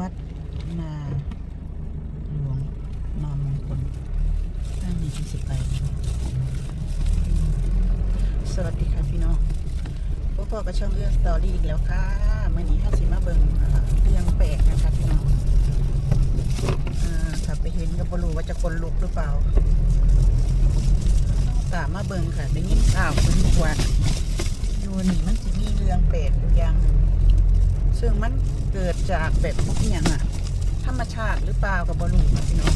วัดนาหลวงนามมงคลท่านนี้ที่สิบไปสวัสดีค่ะพี่น้องพวกพ่อก็ช่องเรื่องสตอรี่อีกแล้วค่ะเมื่อนี้ข้าสิมาเบิ่งเรื่องแปลกนะคะพี่น้องถ้าไปเห็นก็บ่รู้ว่าจะคนลุกหรือเปล่าตามมาเบิ่งค่ะได้ยินข่าวคนบอกว่าอยู่นี่มันจะมีเรื่องแปลกอยู่อย่างหนึ่งซึ่งมัน เกิดจากแบบอหย่างอะธรรมชาติหรือเปล่ากับบรูค่ะพี่น้อง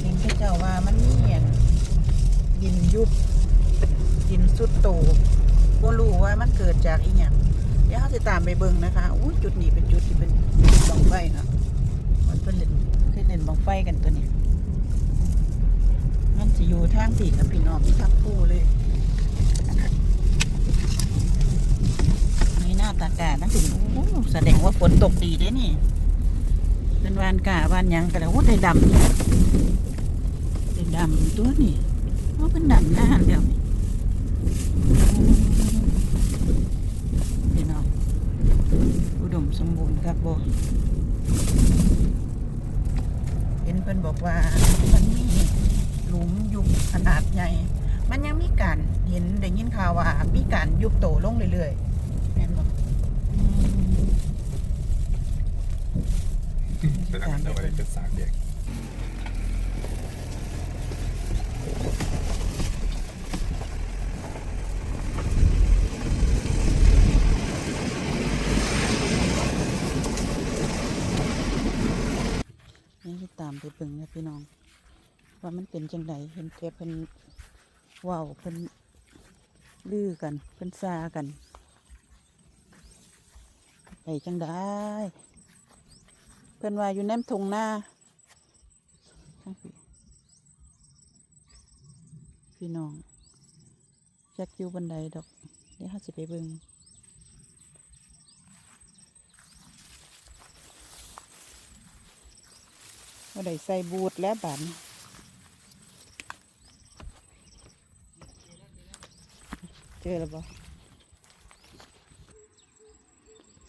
เห็นพระเจ้าว่ามันมีอันดินยุบดินสุดโตบรู้ว่ามันเกิดจากอีหยังเดี๋ยวเราจะตามไปเบิ่งนะคะอู้จุดนี้เป็นจุดที่เป็นบังไฟค่ะมันเป็นเล่นเคยเล่นบังไฟกันตัวนี้ มันจะอยู่ทางปีกับพี่น้องทับผู้เลย ในหน้าตากานั่นถึงโอ้แสดงว่าฝนตกดีเด้นี่ เป็นวานกาวานยังกันแล้วโอ้ได้ดำได้ดำตัวนี่ว่าเป็นดำหน้าเดียวนี่พี่น้ออุดมสมบูรณ์ครับโบเห็นเพิ่นบอกว่ามันมีหลุมยุบขนาดใหญ่มันยังมีการเห็นได้ยินข่าวว่ามีการยุบโตลงเรื่อยๆแม่นบอก เป็นอาหารแต่ว่าได้เป็นสากแดงนี่สิตามไปเบิ่งนะพี่น้อง ว่ามันเป็นจังไดเห็นแกเพิ่นเว้าวเพิ่นลือกันเพิ่นซากัน ไปจังได้ เพิ่นว่าอยู่แนมทงหน้าพี่น้องจักอยู่บันไดดอก เดี๋ยวเราสิไปเบิงว่าได้ใส่บูทแล้วบันเจอแล้วบ่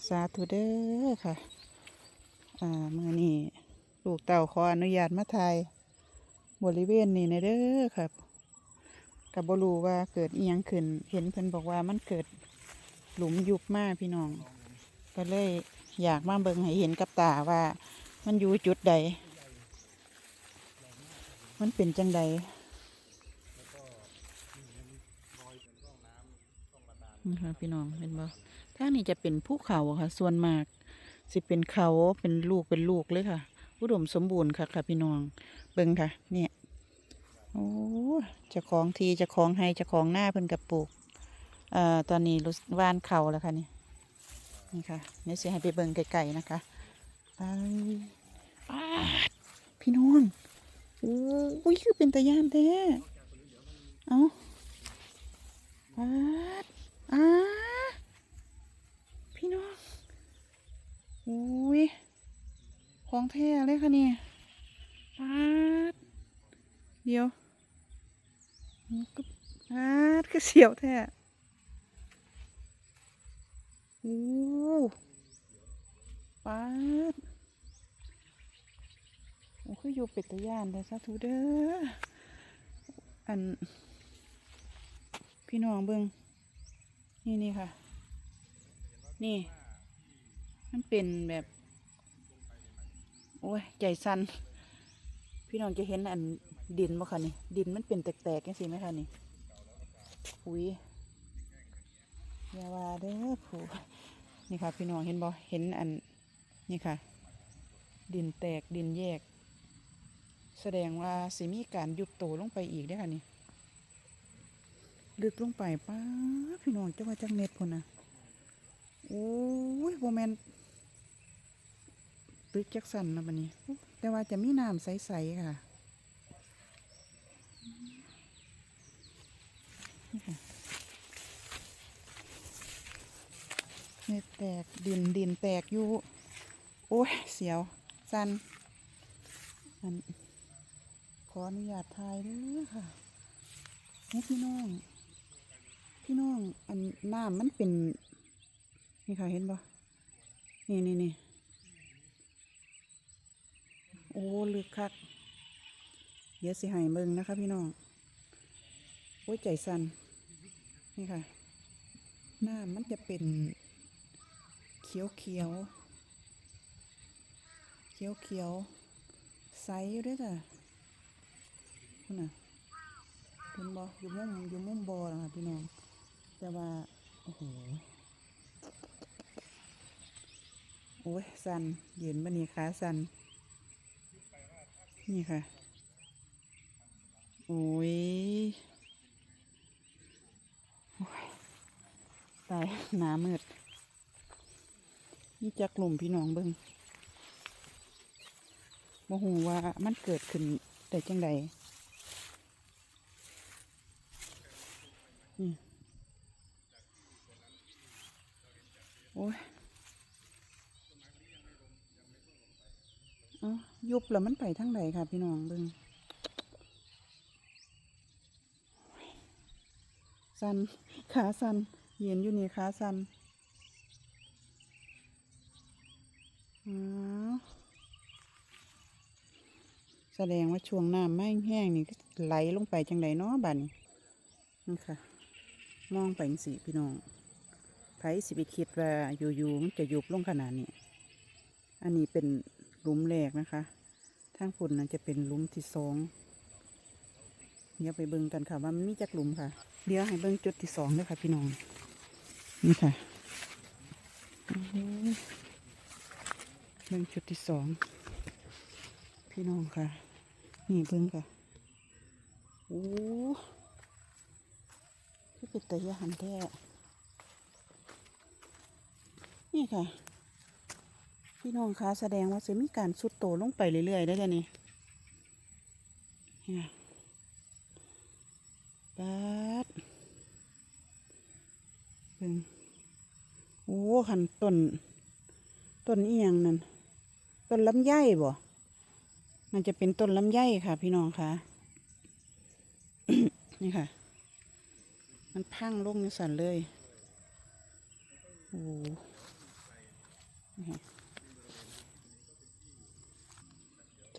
สาธุเด้อค่ะ อ่ามื่อนี้ลูกเต่าขออนุญาตมาถ่ายบริเวณนี้นะเด้อครับกับบรูว่าเกิดเอียงขึ้น เห็นเพิ่นบอกว่ามันเกิดหลุมยุบมากพี่น้อง ก็เลยอยากมาเบิ่งให้เห็นกับตาว่ามันอยู่จุดใด มันเป็นจังใดนี่ค่ะพี่น้องเห็นบ่ทางนี้จะเป็นภูเขาค่ะส่วนมาก สิเป็นเขาเป็นลูกเป็นลูกเลยค่ะ อุดมสมบูรณ์ค่ะค่ะพี่น้อง เบิ่งค่ะ เนี่ยโอ้จะของทีจะของให้จะของหน้าเพิ่นกับปลูกเอ่อตอนนี้รู้สึกว่านเขาแล้วค่ะนี่นี่ค่ะนี่สิให้ไปเบิ่งไกลๆนะคะไปพี่น้องโอ้ยคือเป็นตะยานแท้ เอาปัดอ่าพี่น้องโอ้ย ของแท้เลยค่ะเนี่ยปัดเดี๋ยวก็ปัดก็เสียวแท้โอ้ปัดโอ้คืออยู่เป็ดตะยานแต่สาธุเด้ออัน พี่น้องเบิงนี่นี่ค่ะ นี่ มันเป็นแบบ โอ้ยใจสั่นพี่น้องจะเห็นอันดินบ่คะนี่ ดินมันเป็นแตกๆยังสิไหมคะนี่อุ้ยอย่าว่าเด้อผู้นี่ค่ะ พี่น้องเห็นบ่เห็นอันนี่ค่ะ ดินแตกดินแยก แสดงว่าสิมีการยุบโตลงไปอีกเด้ค่ะนี่ลึกลงไปป้าพี่น้องจะว่าจังเม็ดพุ่นนะโอ้ยโบแมนตึ กจักสันนะบันนี้ แต่ว่าจะมีน้ำใสๆค่ะนี่ค่ะเม็ดแตกดินดินแตกอยู่ โอ้ย เสียวสันอันขออนุญาตถ่ายเด้อค่ะนี่พี่น้อง พี่น้อง อันน้ำมันเป็น นี่ค่ะเห็นบ่นี่นี่นี่ โอ้ลึกคัก เดี๋ยวสิให้เบิงนะคะ พี่น้อง โอ้ยใจสั่นนี่ค่ะ หน้ามันจะเป็น เขียวเขียวเขียวเขียวใสอยู่ด้วยจ้ะคุณน่ะคุณบออยู่มุมอยู่มุมบอนะคะพี่น้อง แต่ว่า โอ้โหโอ้ยสันยืนบันนี้ขาสัน นี่ค่ะ โอ้ยตายหนามืดนี่จะกลุ่มพี่น้องเบิงบ่หูว่ามันเกิดขึ้นแต่จังใดนี่ โอ้ยเอา ยุบแล้วมันไปทางใดค่ะพี่น้องเบิงสันขาสันเยืนอยู่นี่ขาสันอ๋อแสดงว่าช่วงน้ำไม่แห้งนี่ก็ไหลลงไปจังไดเนาะบัดนี้นี่ค่ะ มองไปสีพี่น้องไผสิไปคิดว่าอยู่ๆมันจะยุบลงขนาดนี้ อันนี้เป็น ลุมแรกนะคะทางฝุ่นนั้นจะเป็นลุมที่สองเดี๋ยวไปเบิ่งกันค่ะว่ามันมีจักลุมค่ะ เดี๋ยวให้เบิ่งจุดที่สองเลยค่ะ พี่น้อง นี่ค่ะเบิ่งจุดที่สองพี่น้องค่ะ นี่เบิ่งค่ะโอ้ที่เป็นตะยานแท้นี่ค่ะ พี่น้องคะแสดงว่าจะมีการสุดโตลงไปเรื่อยๆได้เลยนี่นี่ยปัดเบิ่งโอ้ขันต้นต้นเอียงนั่นต้นลำไยบ่มันจะเป็นต้นลำไยค่ะ พี่น้องคะนี่ค่ะ มันพังลงในสันเลยโอ้นี่ค่ะ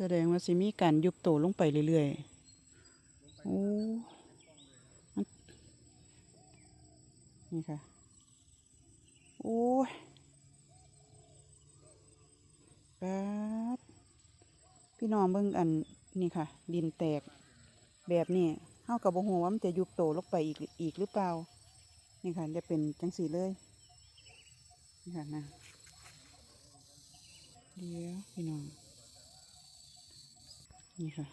แสดงว่าสิมีการยุบโตลงไปเรื่อยๆ โอ้นี่ค่ะ โอ้ยป๊ดพี่น้องเบิ่งอันนี่ค่ะ ดินแตกแบบนี้เฮากับบ่ฮู้ว่ามันจะยุบโตลงไปอีกอีกหรือเปล่า นี่ค่ะ จะเป็นจังสีเลย นี่ค่ะนะ เดี๋ยวพี่น้อง นี่ค่ะ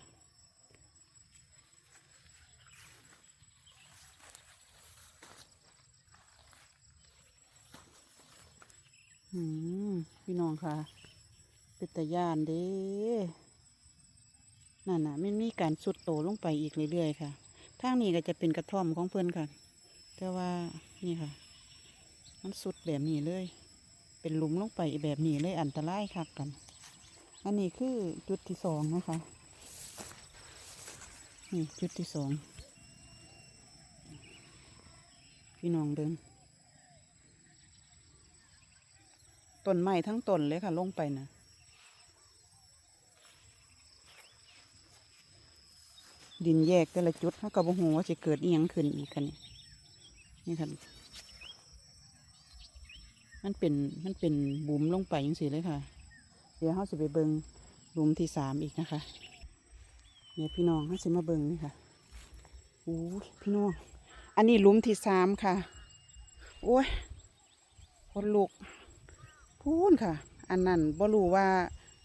อืม พี่น้องค่ะ เป็นตะยานเด้นั่นน่ะไม่มีการสุดโตลงไปอีกเรื่อยๆค่ะ ทางนี้ก็จะเป็นกระท่อมของเพื่อนค่ะ แต่ว่านี่ค่ะ มันสุดแบบนี้เลย เป็นหลุมลงไปแบบนี้เลยอันตรายคักกัน อันนี้คือจุดที่สองนะคะ นี่จุดที่สองพี่น้องเดินต้นไม้ทั้งต้นเลยค่ะ ลงไปนะดินแยกแต่ละจุดเขาก็บ่ฮู้ว่าจะเกิดเอียงขึ้นอีกคันนี่นี่ค่ะมันเป็นมันเป็นบุ๋มลงไปยังสิเลยค่ะ เดี๋ยวเขาจะไปเบิงหลุมที่สามอีกนะคะ เนี่ยพี่น้องเขาจะมาเบิงนี่ค่ะโอ้ยพี่น้อง อันนี้หลุมที่สามค่ะ โอ้ยคนลุกพูนค่ะ อันนั้นบ่รู้ว่า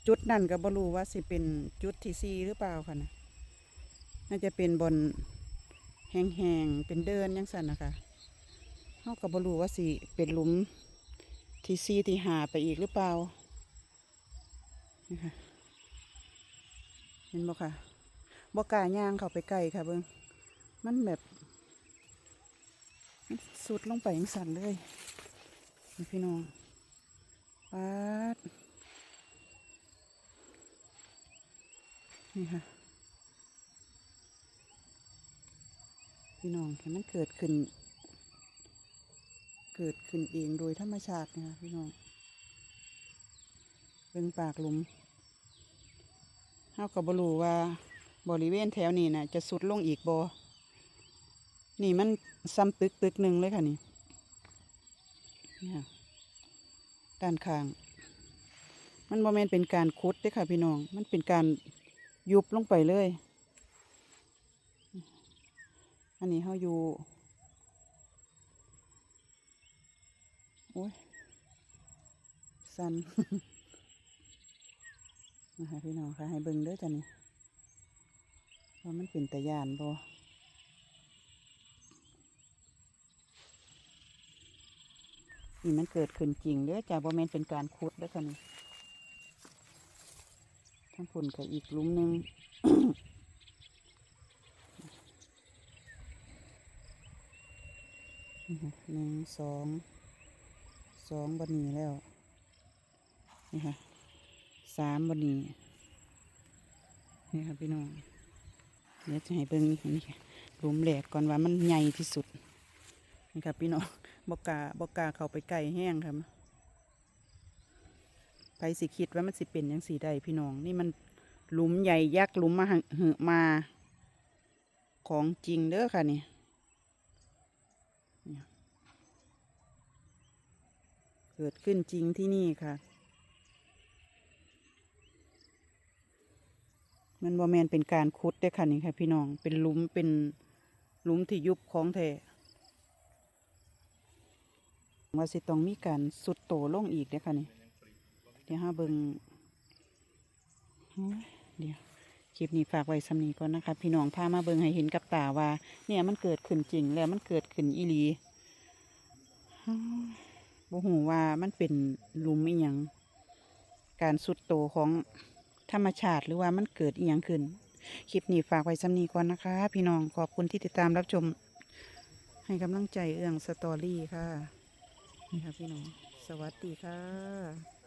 จุดนั่นก็บ่รู้ว่าสิเป็นจุดที่สี่หรือเปล่าค่ะนะน่าจะเป็นบนแห้งๆเป็นเดินยังสันนะคะเขาก็บ่รู้ว่าสิเป็นหลุมที่สี่ที่หาไปอีกหรือเปล่านี่ค่ะเห็นบ่ค่ะ บกาย่างเข้าไปใกลค่ะเบิ่งมันแบบสุดลงไปยังสั่นเลยพี่น้องปัดนี่ค่ะ พี่น้องเห็นมันเกิดขึ้น เกิดขึ้นเองโดยธรรมชาตินะคะพี่น้องเบิ่งปากหลุมเฮาก็บ่รู้ว่า บริเวณแถวนี้นะจะสุดลงอีกบ่นี่มันซ้ำตึกตึกหนึ่งเลยค่ะนี่นี่ยด้านข้าง มันบ่แม่นเป็นการขุดเด้อค่ะพี่น้อง มันเป็นการยุบลงไปเลย อันนี้เฮาอยู่โอ้ยสันนะคะพี่น้องค่ะให้เบิ่งเด้อจ้ะนี่ ว่ามันเป็นตะยานบ่นี่มันเกิดขึ้นจริงเด้อจ้ะบ่แม่นเป็นการขุดเด้อค่ะนี่ทั้งผุนกับอีกลุ่มหนึงนี่ค่ะหนึ่งสองสองบันนี้แล้วนี่ค่ะสามบันนี้นี่ค่ะพี่น้อง เดี๋ยวจะให้เบิ่งนี่ค่ะหลุมแหลกก่อนว่ามันใหญ่ที่สุดนี่ค่ะพี่น้องบกล้าบกล้าเข้าไปใกล้แห้งค่ะไปสิคิดว่ามันสิเป็นยังสีใดพี่น้อง นี่มันหลุมใหญ่ยักษ์หลุมมาหึมา ของจริงเด้อค่ะนี่เกิดขึ้นจริงที่นี่ค่ะ มันบ่แมนเป็นการขุดได้ค่ะนี่ค่ะพี่น้อง เป็นหลุมเป็นหลุมที่ยุบของแท้ว่าสิต้องมีการสุดโตลงอีกเด้ค่ะนี่ เดี๋ยวห้าเบิงเดี๋ยวคลิปนี้ฝากไว้สำนีก่อนนะคะ พี่น้องพามาเบิงให้เห็นกับตาว่า เนี่ยมันเกิดขึ้นจริงแล้วมันเกิดขึ้นอีลีอ้าวบ่หูว่ามันเป็นหลุมอีหยังการสุดโตของ ธรรมชาติหรือว่ามันเกิดอีหยังขึ้น คลิปนี้ฝากไว้สำนีก่อนนะคะ พี่น้องขอบคุณที่ติดตามรับชม ให้กำลังใจเอื้องสตอรี่ค่ะนี่ค่ะพี่น้อง สวัสดีค่ะ